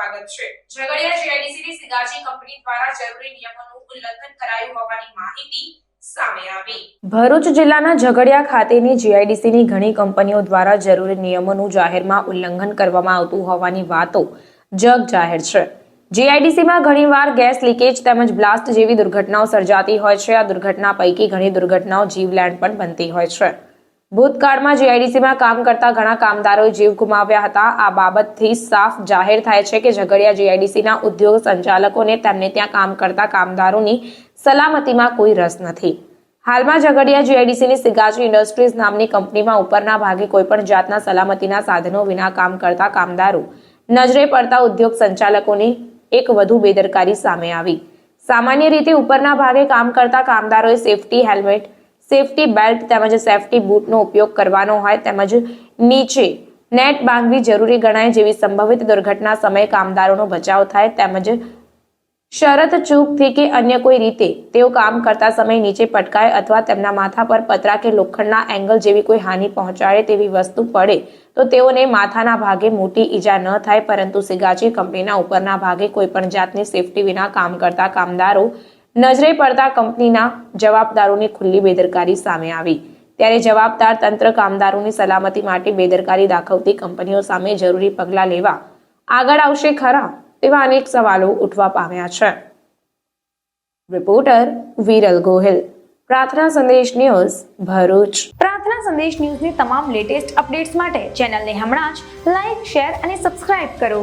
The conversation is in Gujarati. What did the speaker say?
સ્વાગત છે. ઝઘડિયા જીઆઈડીસી ની સિગાજી કંપની દ્વારા જરૂરી નિયમોનું ઉલ્લંઘન કરાયું હોવાની માહિતી ભરૂચ જિલ્લાના ઝઘડિયા ખાતેની જીઆઈડીસીની ઘણી કંપનીઓ દ્વારા જરૂરી નિયમોનું જાહેરમાં ઉલ્લંઘન કરવામાં આવતું હોવાની વાતો જગ જાહેર છે. જીઆઈડીસીમાં ઘણીવાર ગેસ લીકેજ તેમજ બ્લાસ્ટ જેવી દુર્ઘટનાઓ સર્જાતી હોય છે. આ દુર્ઘટના પૈકી ઘણી દુર્ઘટનાઓ જીવલેણ પણ બનતી હોય છે. ભૂતકાળમાં જીઆઈડીસીમાં કામ કરતા ઘણા કામદારોએ જીવ ગુમાવ્યા હતા. આ બાબતથી સાફ જાહેર થાય છે કે ઝઘડિયા જીઆઈડીસીના ઉદ્યોગ સંચાલકોને તેમને ત્યાં કામ કરતા કામદારોની સલામતીમાં કોઈ રસ નથી. હાલમાં ઝઘડિયા જીઆઈડીસીની સિગાજી ઇન્ડસ્ટ્રીઝ નામની કંપનીમાં ઉપરના ભાગે કોઈપણ જાતના સલામતીના સાધનો વિના કામ કરતા કામદારો નજરે પડતા ઉદ્યોગ સંચાલકોની એક વધુ બેદરકારી સામે આવી. સામાન્ય રીતે ઉપરના ભાગે કામ કરતા કામદારોએ સેફટી હેલ્મેટ સેફટી બેલ્ટ તેમજ સેફટી બૂટનો ઉપયોગ કરવાનો હોય તેમજ નીચે નેટ બાંધવી જરૂરી ગણાય જેવી સંભવિત દુર્ઘટના સમયે કામદારોનો બચાવ થાય તેમજ શરત ચૂકથી કે અન્ય કોઈ રીતે તેઓ કામ કરતા સમયે નીચે પટકાય અથવા તેમના માથા પર પતરા કે લોખંડના એંગલ જેવી કોઈ હાનિ પહોંચાડે તેવી વસ્તુ પડે, તો તેઓને માથાના ભાગે મોટી ઈજા ન થાય, પરંતુ સિગાચી કંપનીના ઉપરના ભાગે કોઈ પણ જાતની સેફટી વિના કામ કરતા કામદારો નજરે પડતા કંપનીના જવાબદારોની ખુલ્લી બેદરકારી સામે આવી. ત્યારે જવાબદાર તંત્ર કામદારોની સલામતી માટે બેદરકારી દાખવતી કંપનીઓ સામે જરૂરી પગલાં લેવા આગળ આવશે ખરા તેવા અનેક સવાલો ઉઠવા પામ્યા છે. રિપોર્ટર વિરલ ગોહિલ. પ્રાર્થના સંદેશ ન્યૂઝ, ભરૂચ. પ્રાર્થના સંદેશ ન્યૂઝની તમામ લેટેસ્ટ અપડેટ્સ માટે ચેનલને હમણાં જ લાઈક, શેર અને સબસ્ક્રાઇબ કરો.